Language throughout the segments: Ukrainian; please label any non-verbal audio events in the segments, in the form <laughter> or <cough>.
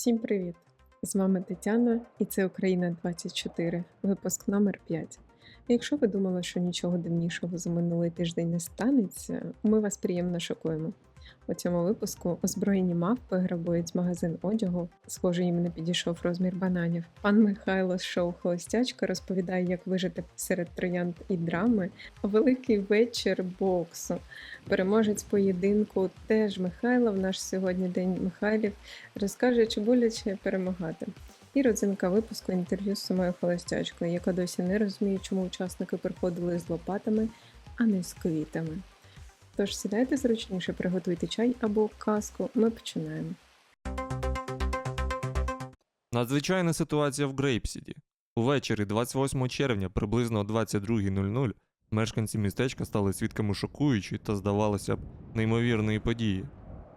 Всім привіт! З вами Тетяна, і це Україна 24, випуск номер 5. Якщо ви думали, що нічого дивнішого за минулий тиждень не станеться, ми вас приємно шокуємо. У цьому випуску озброєні мавпи грабують магазин одягу. Схоже, їм не підійшов розмір бананів. Пан Михайло з шоу Холостячка розповідає, як вижити серед троянд і драми. Великий вечір боксу. Переможець поєдинку теж Михайлов, наш сьогодні день Михайлів, розкаже, чи боляче перемагати. І родзинка випуску інтерв'ю з самою холостячкою, яка досі не розуміє, чому учасники приходили з лопатами, а не з квітами. Тож сідайте зручніше, приготуйте чай або каску. Ми починаємо. Надзвичайна ситуація в Грейпсіді. Увечері 28 червня приблизно о 22.00 мешканці містечка стали свідками шокуючої та, здавалося б, неймовірної події.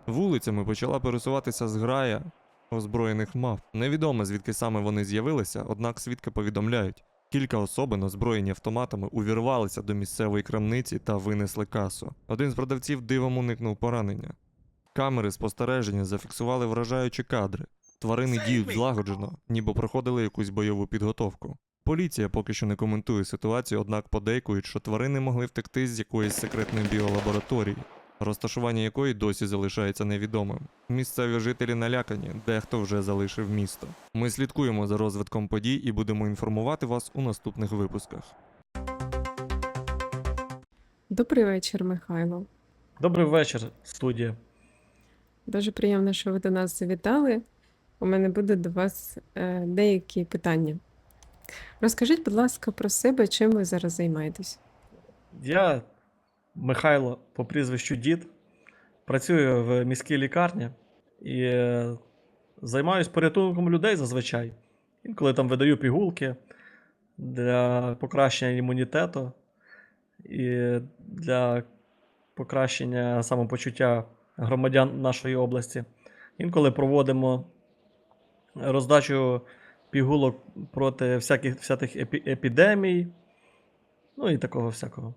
Вулицями почала пересуватися зграя озброєних мав. Невідомо звідки саме вони з'явилися, однак свідки повідомляють, кілька особин, озброєні автоматами, увірвалися до місцевої крамниці та винесли касу. Один з продавців дивом уникнув поранення. Камери спостереження зафіксували вражаючі кадри. Тварини діють злагоджено, ніби проходили якусь бойову підготовку. Поліція поки що не коментує ситуацію, однак подейкують, що тварини могли втекти з якоїсь секретної біолабораторії, розташування якої досі залишається невідомим. Місцеві жителі налякані, дехто вже залишив місто. Ми слідкуємо за розвитком подій і будемо інформувати вас у наступних випусках. Добрий вечір, Михайло. Добрий вечір, студія. Дуже приємно, що ви до нас завітали. У мене буде до вас е, деякі питання. Розкажіть, будь ласка, про себе, чим ви зараз займаєтесь? Я Михайло по прізвищу Дід. Працюю в міській лікарні і е, займаюся порятунком людей зазвичай. Інколи там видаю пігулки для покращення імунітету і для покращення самопочуття громадян нашої області. Інколи проводимо роздачу пігулок проти всяких, всяких епідемій, ну і такого всякого.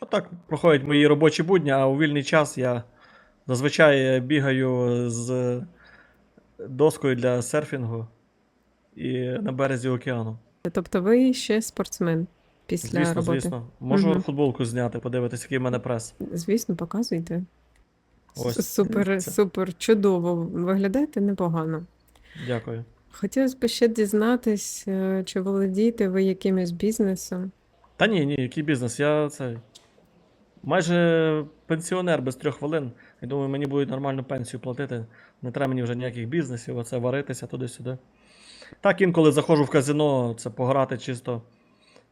Отак проходять мої робочі будні, а у вільний час я зазвичай бігаю з доскою для серфінгу і на березі океану. Тобто ви ще спортсмен після звісно, роботи? звісно. Можу Мгм. футболку зняти, подивитися, який в мене прес. Звісно, показуйте. Ось, Супер, це. супер, чудово. Виглядаєте непогано. Дякую. Хотілося б ще дізнатись, е, чи володієте ви якимось бізнесом? Та ні, ні, який бізнес? Я це. Майже пенсіонер без трьох хвилин. Я думаю, мені будуть нормальну пенсію платити. Не треба мені вже ніяких бізнесів, оце варитися туди-сюди. Так, інколи заходжу в казино, це пограти чисто,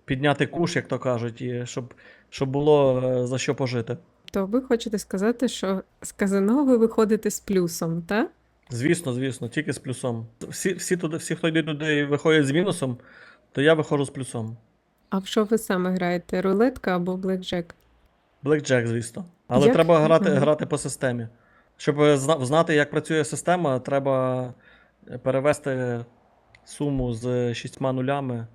підняти куш, як то кажуть, і щоб, щоб було е, за що пожити. То ви хочете сказати, що з казино ви виходите з плюсом, так? Звісно, звісно, тільки з плюсом. Всі, всі, туди, всі хто йде туди і виходять з мінусом, то я виходжу з плюсом. А в що ви саме граєте? Рулетка або блекджек? Блекджек, звісно. Але Як- треба грати, грати по системі. Щоб е, знати, як працює система, треба перевести суму з шістьма нулями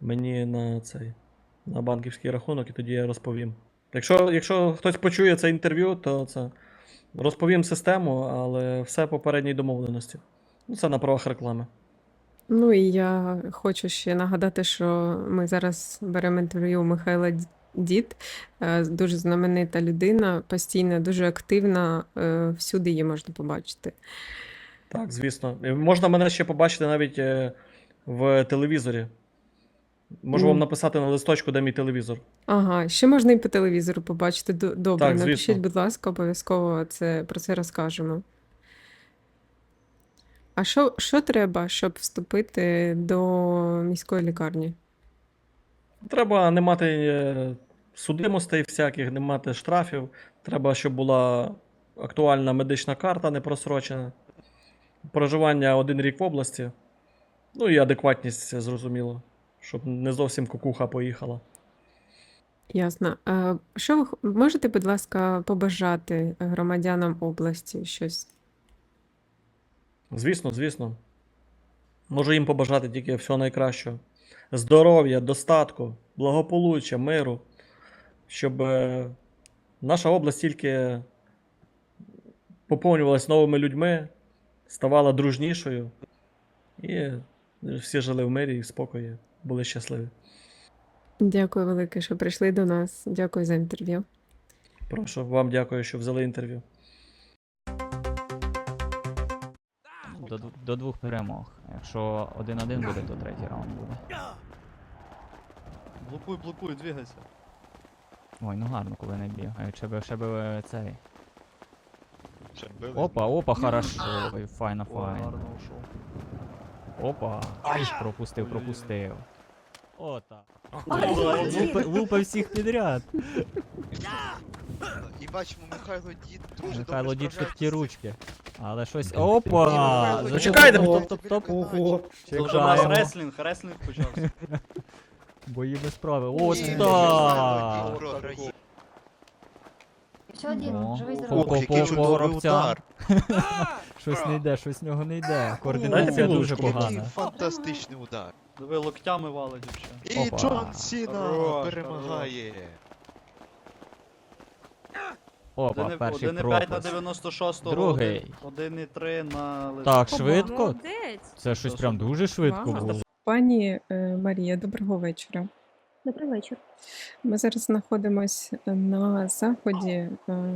мені на цей на банківський рахунок, і тоді я розповім. Якщо, якщо хтось почує це інтерв'ю, то це розповім систему, але все по попередній домовленості. Ну, це на правах реклами. Ну і я хочу ще нагадати, що ми зараз беремо інтерв'ю Михайла Дід, е, дуже знаменита людина, постійно дуже активна, е, всюди її можна побачити. Так, звісно. Можна мене ще побачити навіть е, в телевізорі. Можу вам написати на листочку, де мій телевізор. Ага, ще можна і по телевізору побачити. Добре, Так, напишіть, будь ласка, обов'язково це, про це розкажемо. А що, що треба, щоб вступити до міської лікарні? Треба не мати е, судимостей всяких, не мати штрафів. Треба, щоб була актуальна медична карта, не просрочена. Проживання один рік в області. Ну і адекватність, зрозуміло. Щоб не зовсім кукуха поїхала. Ясно. А що ви можете, будь ласка, побажати громадянам області щось? Звісно, звісно. Можу їм побажати тільки всього найкращого. Здоров'я, достатку, благополуччя, миру. Щоб е, наша область тільки поповнювалась новими людьми, ставала дружнішою. І всі жили в мирі і в спокої, були щасливі. Дякую велике, що прийшли до нас. Дякую за інтерв'ю. Прошу, вам дякую, що взяли інтерв'ю. До, до двох перемог. Якщо один-один буде, то третій раунд буде. Блокуй, блокуй, двигайся. Ой, ну гарно, коли не бігають. Ще би, ще би е, цей. Ще били. Опа, опа, хорошо. Ой, файно, файно. гарно ушов. Опа. Ай! Пропустив, Ой-ой-ой. пропустив. Ота. Лупа всіх підряд. <laughs> Бачимо, Михайло Дід дуже Михайло добре дід швидкі ручки. Але щось. Опа! Михайло, Почекайте, Зачекайте, бо- стоп, стоп, стоп. Ого. Це вже у нас Чекаємо. реслінг, реслінг почався. <laughs> Бої без правил. Ні, О, Михайло так! Дід. Ще один, О, живий здоровий. Ох, який чудовий удар. <laughs> Щось не йде, щось в нього не йде. Дайте Координація лучку, дуже Який погана. фантастичний удар. Диви, локтями валить вообще. І Опа. Джон Сіна Хорош, перемагає. Опа, 1,5 перший на пропуск. 96 Другий. 1,3 на лежачий. Так, швидко? Молодець. Це щось прям дуже швидко Вау. було. Пані е, Марія, доброго вечора. Добрий вечір. Ми зараз знаходимося на заході. е,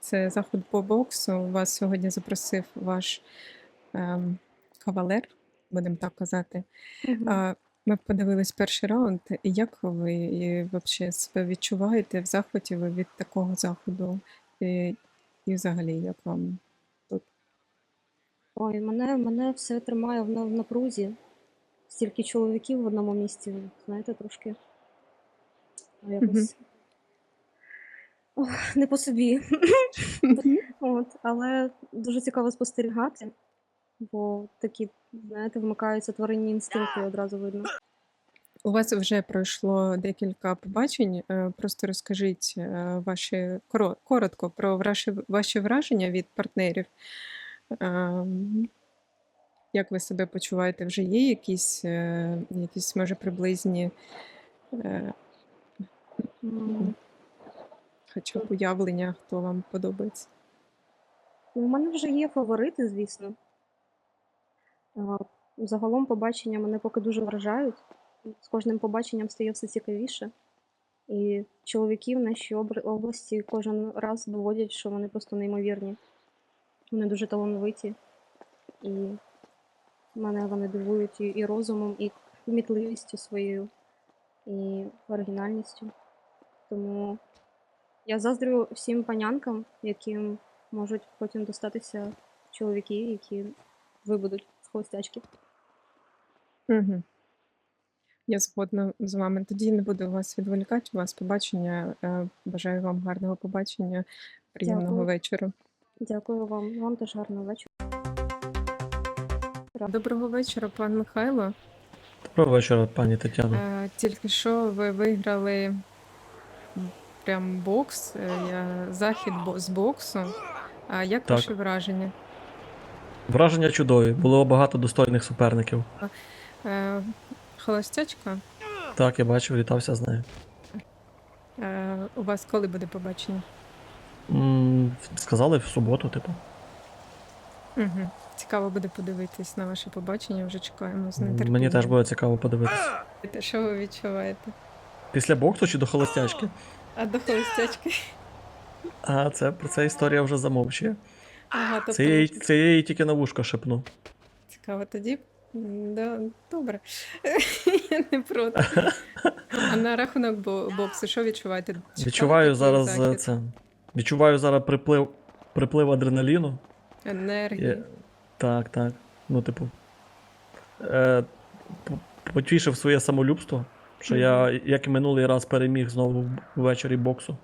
Це заход по боксу. Вас сьогодні запросив ваш ем, кавалер, будемо так казати. А, Ми подивились перший раунд. Як ви і, вообще себе відчуваєте в захваті ви від такого заходу? І, і взагалі, як вам? Ой, мене, мене все тримає в, на- в напрузі. Стільки чоловіків в одному місці, знаєте, трошки. а Якось. Ох, не по собі. <laughs> От, але дуже цікаво спостерігати, бо такі, знаєте, вмикаються тваринні інстинкти, одразу видно. У вас вже пройшло декілька побачень. е, Просто розкажіть е, ваші коротко про ваші, враження від партнерів. Ем, Як ви себе почуваєте? Вже є якісь, е, якісь може, приблизні е, хоча б уявлення, хто вам подобається? У мене вже є фаворити, звісно. А, Загалом побачення мене поки дуже вражають. З кожним побаченням стає все цікавіше. І чоловіки в нашій області кожен раз доводять, що вони просто неймовірні. Вони дуже талановиті. І мене вони дивують і, розумом, і кмітливістю своєю, і оригінальністю. Тому я заздрю всім панянкам, яким можуть потім достатися чоловіки, які вибудуть холостячки. Угу. Я згодна з вами. Тоді не буду вас відволікати. У вас побачення. Е, Бажаю вам гарного побачення, приємного Дякую. вечора. Дякую вам. Вам теж гарного вечора. Доброго вечора, пан Михайло. Доброго вечора, пані Тетяно. Е, Тільки що ви виграли прям бокс, е, я- захід бо- з боксу. А як Так. ваші враження? Враження чудові. Було багато достойних суперників. Е, Холостячка, Так, я бачив, вітався з нею. е, у вас коли буде побачення? М, Сказали в суботу, типу. Угу. Цікаво буде подивитись на ваше побачення, вже чекаємо з Мені теж буде цікаво подивитися. Що ви відчуваєте? Після боксу чи до холостячки? А до холостячки? А це про це історія вже замовчує. Ага, тобто Це я, їй- це я їй тільки на вушко шепну. Цікаво тоді. Да, добре. <laughs> Я не проти. <laughs> А на рахунок бо- боксу, що відчуваєте? Чекали Відчуваю такий зараз е, захід? це. Відчуваю зараз приплив, приплив адреналіну. енергії. Я... Так, так. Ну, типу. Е, п- потішив своє самолюбство, що я, як і минулий раз, переміг знову ввечері боксу.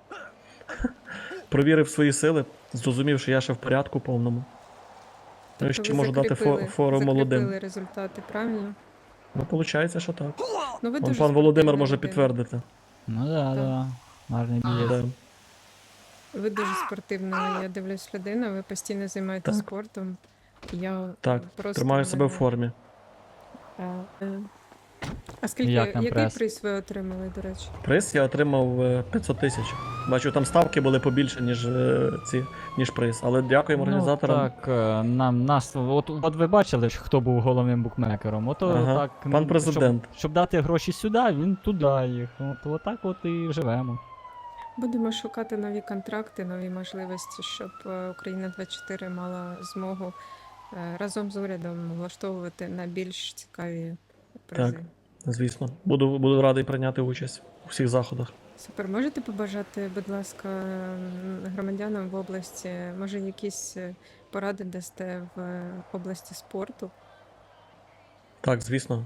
<laughs> Провірив свої сили, зрозумів, що я ще в порядку повному. Ну, і Тобто ще можу дати фо- фору молодим. результати, правильно? Ну, виходить, що так. Ну, ви Вон дуже пан Володимир може людина. підтвердити. Ну да, Так. да. Гарний. Да. Ви дуже спортивна, я дивлюсь, людина, ви постійно займаєтесь Так. спортом. Я Так, просто Тримаю себе в формі. Е, е, А скільки Як який прес? приз ви отримали, до речі? Приз я отримав е, 500 тисяч. Бачу, там ставки були побільше, ніж е, ці, ніж приз. Але дякуємо організаторам. Ну, так, е, нам, нас, от, от ви бачили, ж, хто був головним букмекером. Ото Ага, так, пан ну, президент. Щоб, щоб дати гроші сюди, він туди їх. От, отак от і живемо. Будемо шукати нові контракти, нові можливості, щоб е, Україна 24 мала змогу е, разом з урядом влаштовувати на більш цікаві призи. Так. Звісно, буду, буду радий прийняти участь у всіх заходах. Супер. Можете побажати, будь ласка, громадянам в області, може, якісь е, поради дасте в е, області спорту? Так, звісно.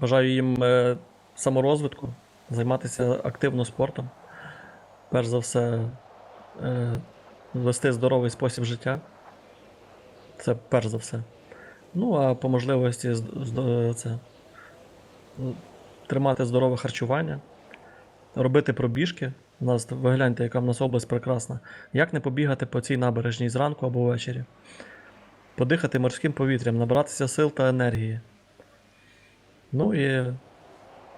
Бажаю їм е, саморозвитку, займатися активно спортом. Перш за все, вести здоровий спосіб життя. Це перш за все. Ну, а по можливості це, тримати здорове харчування, робити пробіжки. У нас ви гляньте, яка в нас область прекрасна. Як не побігати по цій набережній зранку або ввечері? Подихати морським повітрям, набратися сил та енергії. Ну і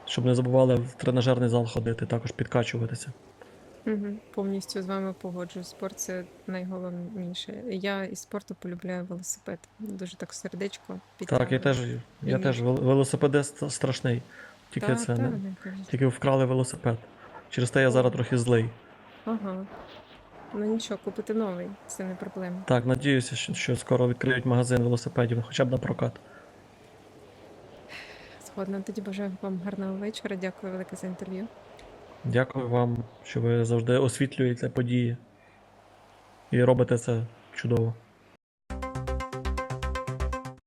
щоб не забували в тренажерний зал ходити, також підкачуватися. Угу. Повністю з вами погоджуюсь. Спорт це найголовніше. Я із спорту полюбляю велосипед. Дуже так сердечко Так, я теж, я теж вел- велосипедист страшний. Тільки Та, це та, не, тільки вкрали велосипед. Через те я зараз трохи злий. Ага. Ну нічого, купити новий, це не проблема. Так, надіюся, що, що скоро відкриють магазин велосипедів, хоча б на прокат. Згодна, тоді бажаю вам гарного вечора. Дякую велике за інтерв'ю. Дякую вам, що ви завжди освітлюєте події і робите це чудово.